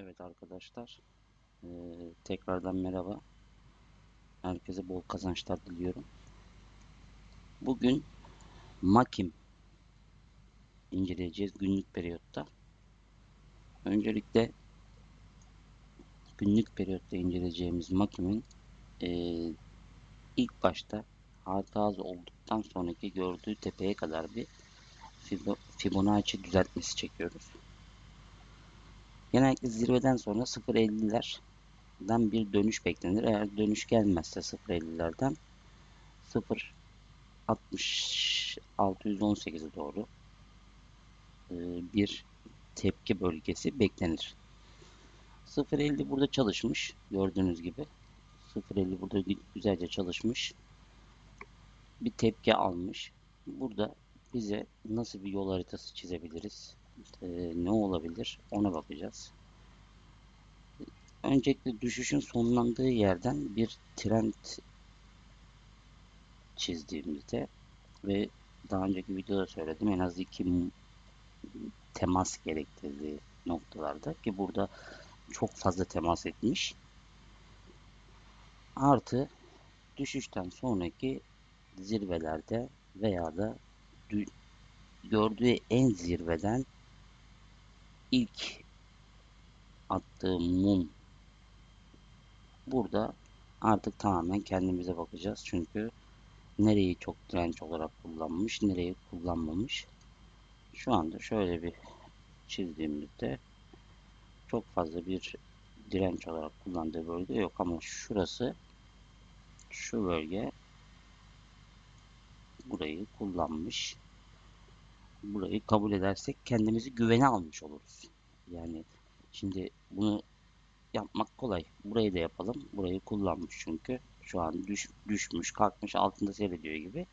Evet arkadaşlar, eee, tekrardan merhaba. Herkese bol kazançlar diliyorum. Bugün Makim inceleyeceğiz günlük periyotta. Öncelikle günlük periyotta inceleyeceğimiz Makim'in eee, ilk başta harita olduktan sonraki gördüğü tepeye kadar bir Fibo- Fibonacci düzeltmesi çekiyoruz. Genellikle zirveden sonra 0.50'lerden bir dönüş beklenir. Eğer dönüş gelmezse 0.50'lerden 0.60 618'e doğru e, bir tepki bölgesi beklenir. 0.50 burada çalışmış. Gördüğünüz gibi. 0.50 burada gü- güzelce çalışmış. Bir tepki almış. Burada bize nasıl bir yol haritası çizebiliriz? E, ne olabilir ona bakacağız. Öncelikle düşüşün sonlandığı yerden bir trend çizdiğimizde ve daha önceki videoda söyledim en az iki temas gerektirdiği noktalarda ki burada çok fazla temas etmiş. Artı düşüşten sonraki zirvelerde veya da dü- gördüğü en zirveden ilk attığı mum burada artık tamamen kendimize bakacağız. Çünkü nereyi çok direnç olarak kullanmış, nereyi kullanmamış. Şu anda şöyle bir çizdiğimizde çok fazla bir direnç olarak kullandığı bölge yok ama şurası şu bölge burayı kullanmış. Burayı kabul edersek kendimizi güvene almış oluruz. Yani şimdi bunu yapmak kolay. Burayı da yapalım. Burayı kullanmış çünkü. Şu an düş, düşmüş, kalkmış, altında seyrediyor gibi.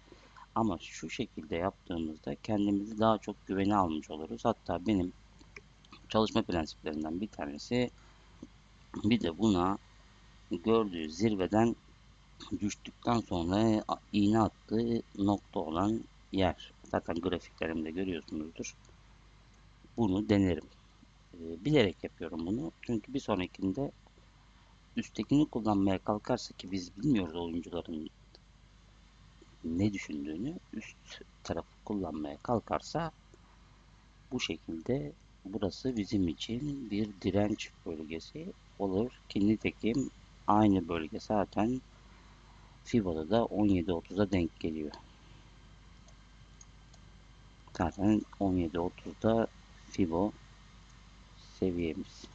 Ama şu şekilde yaptığımızda kendimizi daha çok güvene almış oluruz. Hatta benim çalışma prensiplerinden bir tanesi bir de buna gördüğü zirveden düştükten sonra iğne attığı nokta olan yer. Zaten grafiklerimde görüyorsunuzdur. Bunu denerim. Ee, bilerek yapıyorum bunu. Çünkü bir sonrakinde üsttekini kullanmaya kalkarsa ki biz bilmiyoruz oyuncuların ne düşündüğünü üst tarafı kullanmaya kalkarsa bu şekilde burası bizim için bir direnç bölgesi olur ki nitekim aynı bölge zaten FIBO'da da 17.30'a denk geliyor. Zaten 17.30'da FIBO seviyemiz.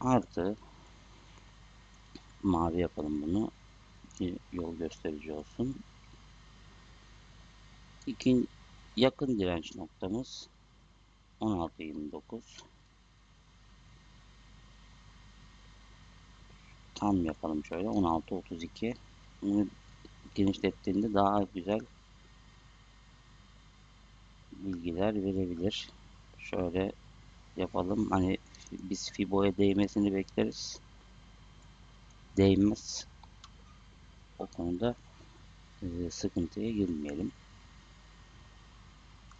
Artı mavi yapalım bunu. Bir yol gösterici olsun. İkin yakın direnç noktamız 16.29. Tam yapalım şöyle 16.32. Bunu genişlettiğinde daha güzel bilgiler verebilir. Şöyle yapalım. Hani biz Fibo'ya değmesini bekleriz. Değmez. O konuda e, sıkıntıya girmeyelim.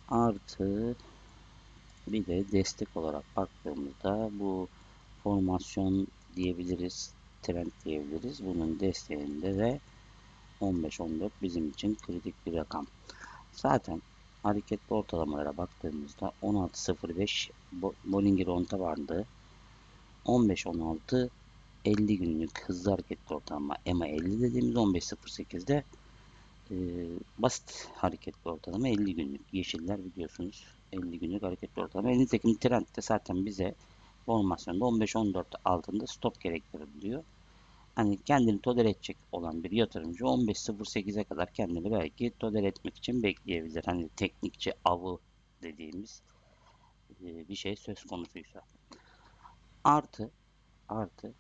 Artı bir de destek olarak baktığımızda bu formasyon diyebiliriz, trend diyebiliriz. Bunun desteğinde de 15-14 bizim için kritik bir rakam. Zaten hareketli ortalamalara baktığımızda 16.05 Bo- Bollinger Ond'a vardı. 15-16 50 günlük hızlı hareketli ortalama EMA 50 dediğimiz 15.08'de e, basit hareketli ortalama 50 günlük. Yeşiller biliyorsunuz 50 günlük hareketli ortalama. Nitekim trend de zaten bize formasyonda 15-14 altında stop gerektirir diyor. Hani kendini tolere edecek olan bir yatırımcı 15.08'e kadar kendini belki tolere etmek için bekleyebilir. Hani teknikçi avı dediğimiz e, bir şey söz konusuysa. Artı artı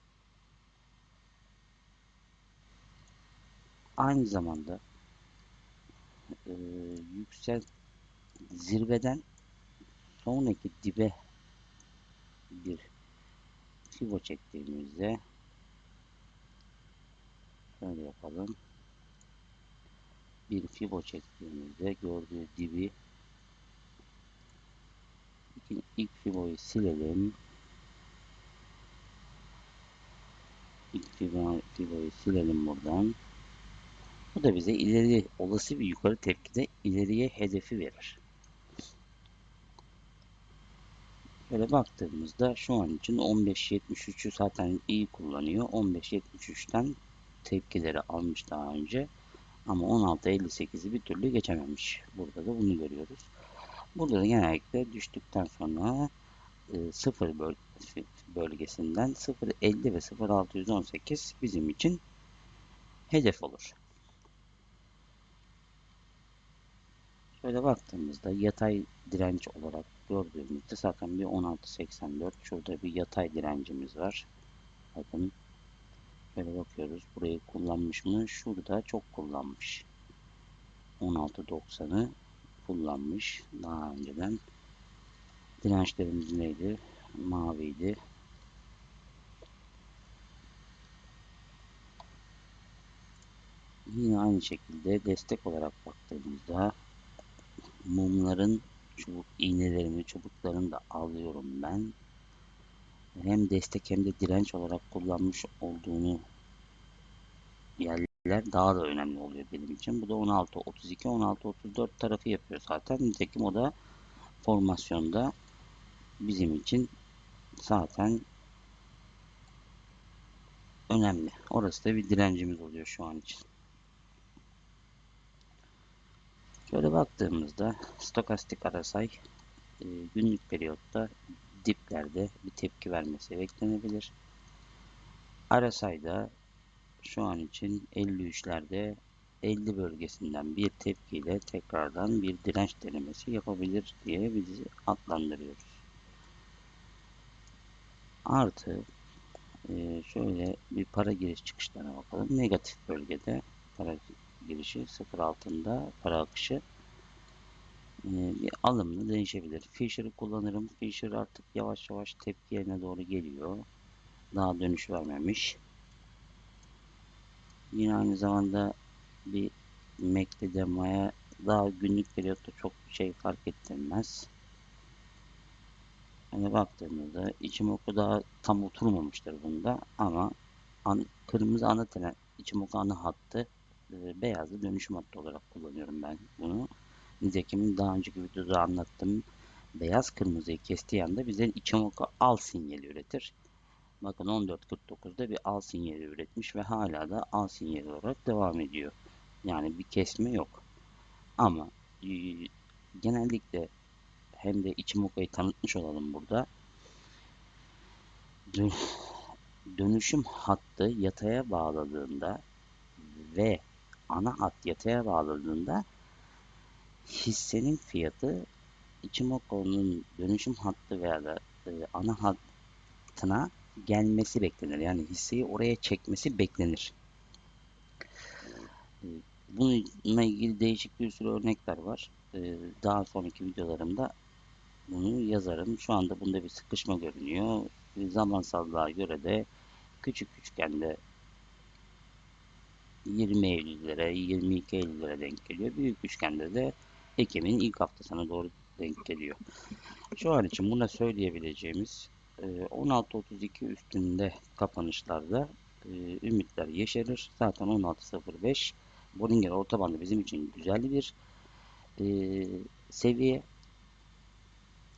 aynı zamanda e, yüksel zirveden sonraki dibe bir fibo çektiğimizde şöyle yapalım. Bir fibo çektiğimizde gördüğü dibi İlk fiboyu silelim. İlk fibo- fiboyu silelim buradan. Bu da bize ileri olası bir yukarı tepkide ileriye hedefi verir. Şöyle baktığımızda şu an için 15.73'ü zaten iyi kullanıyor. 15.73'ten tepkileri almış daha önce. Ama 16.58'i bir türlü geçememiş. Burada da bunu görüyoruz. Burada da genellikle düştükten sonra e, 0 böl bölgesinden 0.50 ve 0.618 bizim için hedef olur. Şöyle baktığımızda yatay direnç olarak gördüğümüzde zaten bir 16.84 şurada bir yatay direncimiz var. Bakın şöyle bakıyoruz burayı kullanmış mı? Şurada çok kullanmış. 16.90'ı kullanmış daha önceden. Dirençlerimiz neydi? Maviydi. Yine aynı şekilde destek olarak baktığımızda mumların çubuk iğnelerini, çubuklarını da alıyorum ben. Hem destek hem de direnç olarak kullanmış olduğunu yerler daha da önemli oluyor benim için. Bu da 16 32 16 34 tarafı yapıyor zaten. Nitekim o da formasyonda bizim için zaten önemli. Orası da bir direncimiz oluyor şu an için. Şöyle baktığımızda stokastik arasay e, günlük periyotta diplerde bir tepki vermesi beklenebilir. RSI'da şu an için 53'lerde 50 bölgesinden bir tepkiyle tekrardan bir direnç denemesi yapabilir diye bizi adlandırıyoruz. Artı e, şöyle bir para giriş çıkışlarına bakalım. Negatif bölgede para girişi sıfır altında para akışı bir alımla değişebilir. Fisher'ı kullanırım. Fisher artık yavaş yavaş tepki yerine doğru geliyor. Daha dönüş vermemiş. Yine aynı zamanda bir MAC'de demaya daha günlük periyotta çok şey fark ettirmez. Hani baktığımızda içim oku daha tam oturmamıştır bunda ama an, kırmızı ana tren içim oku ana hattı e, beyazlı dönüşüm hattı olarak kullanıyorum ben bunu. Nitekim daha önceki videoda anlattım. Beyaz kırmızıyı kestiği anda bize içim oku al sinyali üretir. Bakın 14.49'da bir al sinyali üretmiş ve hala da al sinyali olarak devam ediyor. Yani bir kesme yok. Ama e, genellikle hem de Ichimoka'yı tanıtmış olalım burada. Dön dönüşüm hattı yataya bağladığında ve ana hat yataya bağladığında hissenin fiyatı Ichimoku'nun dönüşüm hattı veya da e, ana hattına gelmesi beklenir. Yani hisseyi oraya çekmesi beklenir. E, bununla ilgili değişik bir sürü örnekler var. E, daha sonraki videolarımda bunu yazarım. Şu anda bunda bir sıkışma görünüyor. Zamansallığa göre de küçük üçgende 20 Eylül'lere, 22 Eylül'lere denk geliyor. Büyük üçgende de Ekim'in ilk haftasına doğru denk geliyor. Şu an için buna söyleyebileceğimiz 16.32 üstünde kapanışlarda ümitler yeşerir. Zaten 16.05 Bollinger orta bandı bizim için güzel bir seviye.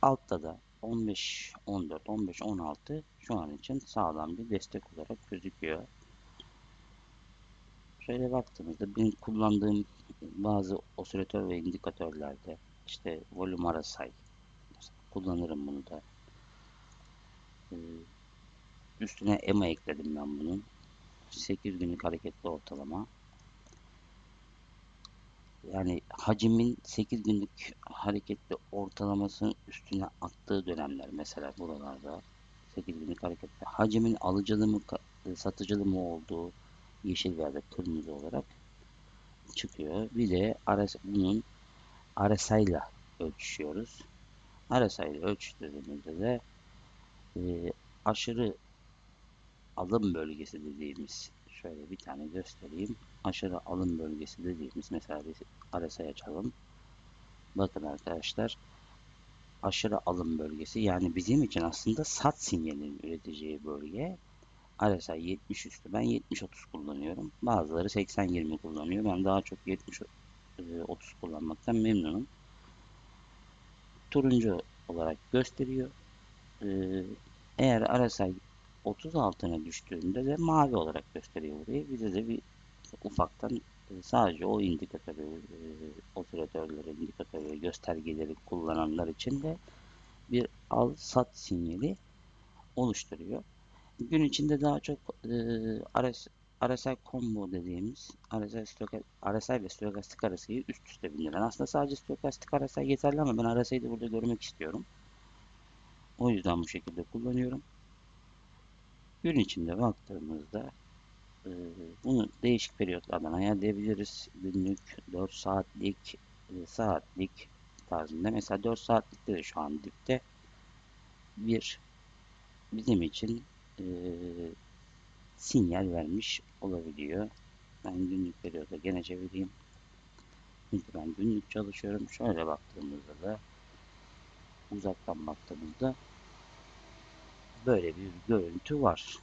Altta da 15, 14, 15, 16 şu an için sağlam bir destek olarak gözüküyor. Şöyle baktığımızda benim kullandığım bazı osilatör ve indikatörlerde işte volüm arasay kullanırım bunu da. Üstüne EMA ekledim ben bunun. 8 günlük hareketli ortalama yani hacimin 8 günlük hareketli ortalamasının üstüne attığı dönemler mesela buralarda 8 günlük hareketli hacimin alıcılı mı satıcılı mı olduğu yeşil veya da kırmızı olarak çıkıyor. Bir de RS, bunun RSI ölçüyoruz. RSI ölçtüğümüzde de e, aşırı alım bölgesi dediğimiz şöyle bir tane göstereyim. Aşırı alım bölgesi dediğimiz mesela bir RSI açalım. Bakın arkadaşlar aşırı alım bölgesi. Yani bizim için aslında sat sinyalinin üreteceği bölge. RSI 70 üstü. Ben 70-30 kullanıyorum. Bazıları 80-20 kullanıyor. Ben daha çok 70-30 kullanmaktan memnunum. Turuncu olarak gösteriyor. Ee, eğer RSI 30 altına düştüğünde de mavi olarak gösteriyor burayı. Bize de bir ufaktan e, sadece o indikatörü, e, operatörleri, indikatörleri, göstergeleri kullananlar için de bir al sat sinyali oluşturuyor. Gün içinde daha çok e, RS, combo dediğimiz RSI, stoka, RSI ve stokastik RSI'yi üst üste bindiren. Aslında sadece stokastik RSI yeterli ama ben RSI'yi de burada görmek istiyorum. O yüzden bu şekilde kullanıyorum. Gün içinde baktığımızda e, bunu değişik periyotlardan ayarlayabiliriz. Günlük 4 saatlik, e, saatlik tarzında. Mesela 4 saatlikte de şu an dipte bir bizim için e, sinyal vermiş olabiliyor. Ben günlük periyoda gene çevireyim. Çünkü ben günlük çalışıyorum. Şöyle baktığımızda da uzaktan baktığımızda böyle bir görüntü var.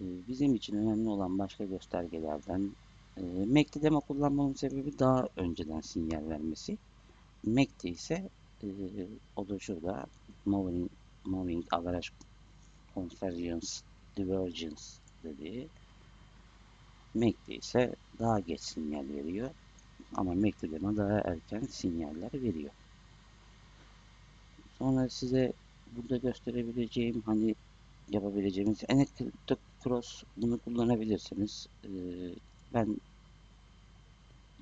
Ee, bizim için önemli olan başka göstergelerden e, MACD demo kullanmamın sebebi daha önceden sinyal vermesi. MACD ise e, o da şurada Moving, moving Average Convergence Divergence dediği MACD ise daha geç sinyal veriyor. Ama MACD demo daha erken sinyaller veriyor. Sonra size burada gösterebileceğim hani yapabileceğimiz Electric Cross bunu kullanabilirsiniz. Ee, ben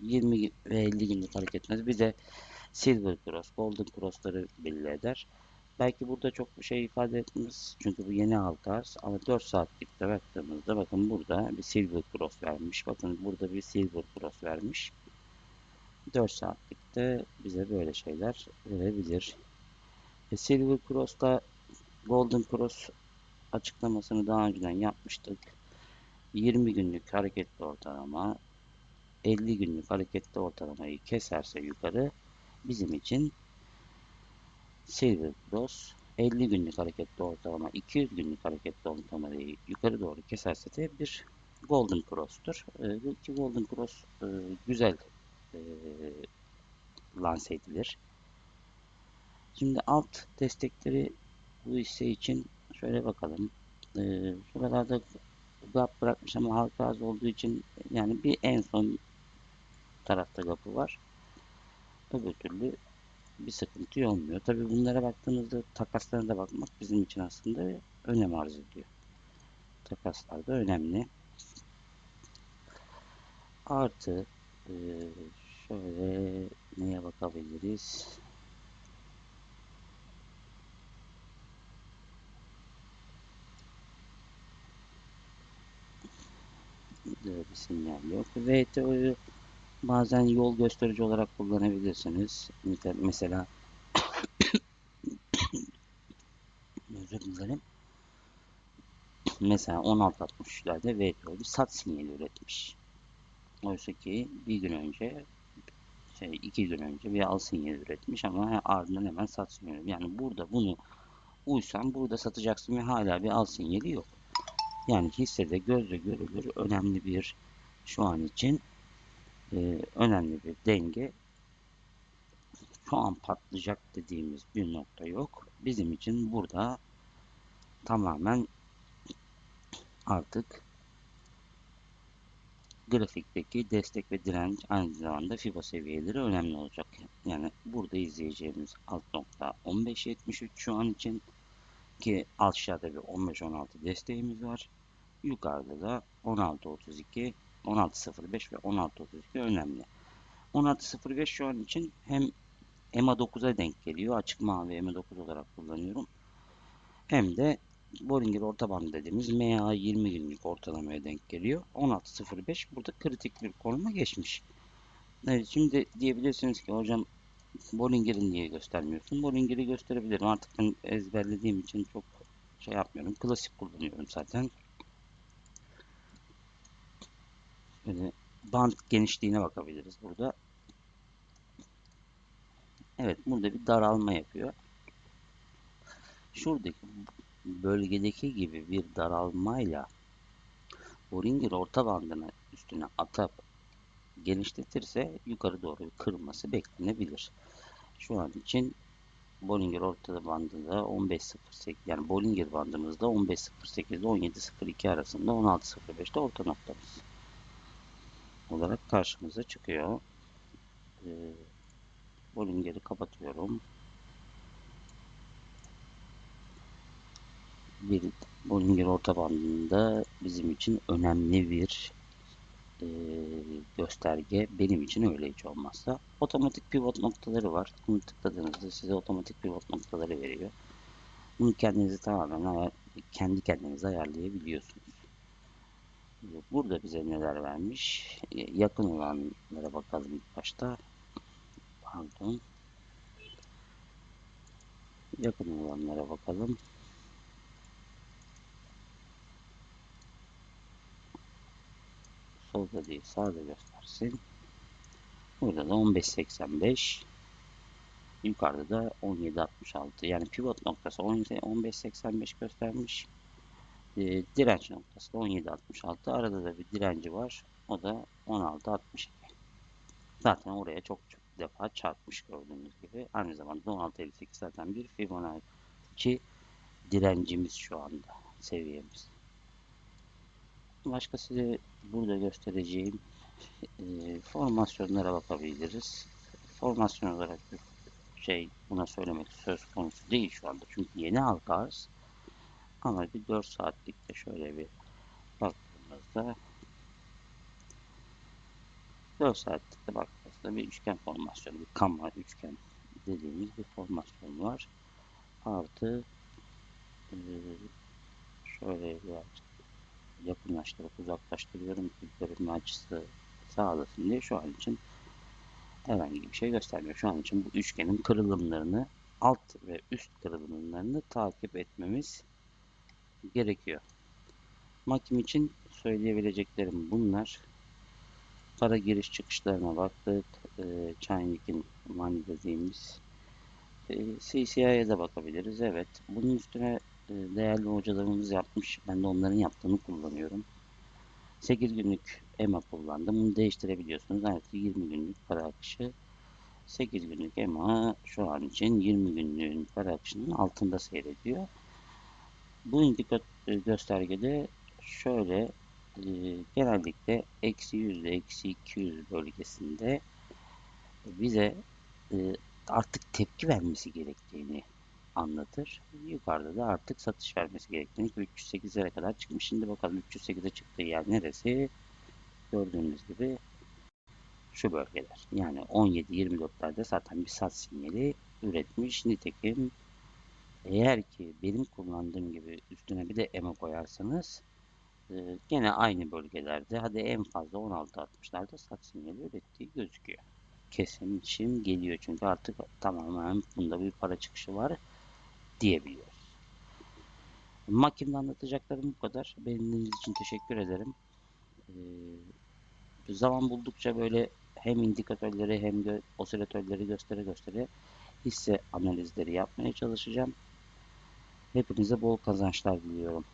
20 ve 50 günlük fark etmez. Bir de Silver Cross, Golden Cross'ları belli eder. Belki burada çok bir şey ifade etmez. Çünkü bu yeni halka ama 4 saatlikte baktığımızda bakın burada bir Silver Cross vermiş. Bakın burada bir Silver Cross vermiş. 4 saatlikte bize böyle şeyler verebilir. E, Silver Cross'ta Golden Cross açıklamasını daha önceden yapmıştık. 20 günlük hareketli ortalama 50 günlük hareketli ortalamayı keserse yukarı bizim için Silver Cross 50 günlük hareketli ortalama 200 günlük hareketli ortalamayı yukarı doğru keserse de bir Golden Cross'tur. Ee, ki Golden Cross e, güzel e, lanse edilir. Şimdi alt destekleri bu hisse için şöyle bakalım. Ee, şuralarda gap bırakmış ama halka az olduğu için yani bir en son tarafta gapı var. Öbür türlü bir sıkıntı olmuyor. Tabi bunlara baktığımızda takaslarına da bakmak bizim için aslında önem arz ediyor. Takaslar da önemli. Artı e, şöyle neye bakabiliriz? bir sinyal yok. VTO'yu bazen yol gösterici olarak kullanabilirsiniz. Mesela özür dilerim. Mesela 16.63'lerde VTO bir sat sinyali üretmiş. Oysa ki bir gün önce şey iki gün önce bir al sinyali üretmiş ama ardından hemen sat sinyali. Yani burada bunu uysan burada satacaksın ve hala bir al sinyali yok. Yani hissede gözle görülür önemli bir şu an için e, önemli bir denge şu an patlayacak dediğimiz bir nokta yok. Bizim için burada tamamen artık grafikteki destek ve direnç aynı zamanda FIBA seviyeleri önemli olacak. Yani burada izleyeceğimiz alt nokta 15.73 şu an için ki aşağıda bir 15-16 desteğimiz var. Yukarıda da 16.32, 16.05 ve 16.32 önemli. 16.05 şu an için hem EMA 9'a denk geliyor. Açık mavi EMA 9 olarak kullanıyorum. Hem de Bollinger orta band dediğimiz MA 20 günlük ortalamaya denk geliyor. 16.05 burada kritik bir konuma geçmiş. Evet, şimdi diyebilirsiniz ki hocam Bollinger'i niye göstermiyorsun? Bollinger'i gösterebilirim. Artık ben ezberlediğim için çok şey yapmıyorum. Klasik kullanıyorum zaten. Böyle band genişliğine bakabiliriz burada. Evet burada bir daralma yapıyor. Şuradaki bölgedeki gibi bir daralmayla Bollinger orta bandını üstüne atıp genişletirse yukarı doğru bir kırılması beklenebilir. Şu an için Bollinger orta bandında 15.08 yani Bollinger bandımızda 15.08 ile 17.02 arasında 16.05'te orta noktamız olarak karşımıza çıkıyor. Ee, Bollinger'i kapatıyorum. Bir Bollinger orta bandında bizim için önemli bir e, gösterge. Benim için öyle hiç olmazsa. Otomatik pivot noktaları var. Bunu tıkladığınızda size otomatik pivot noktaları veriyor. Bunu kendinizi tamamen kendi kendinize ayarlayabiliyorsunuz. Burada bize neler vermiş? E, Yakın olanlara bakalım ilk başta. Pardon. Yakın olanlara bakalım. Solda değil sağda göstersin. Burada da 15.85 yukarıda da 17.66 yani pivot noktası 15.85 göstermiş. E, direnç noktası da 17.66 arada da bir direnci var. O da 16.62 zaten oraya çok çok defa çarpmış gördüğünüz gibi. Aynı zamanda 16.58 zaten bir Fibonacci direncimiz şu anda seviyemiz. Başka size burada göstereceğim e, formasyonlara bakabiliriz. Formasyon olarak şey buna söylemek söz konusu değil şu anda. Çünkü yeni halka arz. Ama bir 4 saatlikte şöyle bir baktığımızda 4 saatlikte baktığımızda bir üçgen formasyonu, bir kama üçgen dediğimiz bir formasyon var. Artı e, şöyle birazcık yakınlaştırıp uzaklaştırıyorum ki görünme açısı sağlasın diye şu an için herhangi bir şey göstermiyor. Şu an için bu üçgenin kırılımlarını alt ve üst kırılımlarını takip etmemiz gerekiyor. Makim için söyleyebileceklerim bunlar. Para giriş çıkışlarına baktık. E, Chainlink'in money dediğimiz e, CCI'ye de bakabiliriz. Evet. Bunun üstüne e, değerli hocalarımız yapmış. Ben de onların yaptığını kullanıyorum. 8 günlük EMA kullandım. Bunu değiştirebiliyorsunuz. Evet 20 günlük para akışı. 8 günlük EMA şu an için 20 günlüğün para akışının altında seyrediyor. Bu indikatör göstergede şöyle e, genellikle eksi 100 ile eksi 200 bölgesinde bize e, artık tepki vermesi gerektiğini anlatır. Yukarıda da artık satış vermesi gerektiğini 308'lere kadar çıkmış. Şimdi bakalım 308'e çıktığı yer neresi? Gördüğünüz gibi şu bölgeler. Yani 17-24'lerde zaten bir sat sinyali üretmiş. Nitekim eğer ki benim kullandığım gibi üstüne bir de EMA koyarsanız e, gene aynı bölgelerde hadi en fazla 16-60'larda sat sinyali ürettiği gözüküyor. Kesin için geliyor çünkü artık tamamen bunda bir para çıkışı var diyebiliyoruz. Makimde anlatacaklarım bu kadar. Beğendiğiniz için teşekkür ederim. Ee, zaman buldukça böyle hem indikatörleri hem de osilatörleri göstere göstere hisse analizleri yapmaya çalışacağım. Hepinize bol kazançlar diliyorum.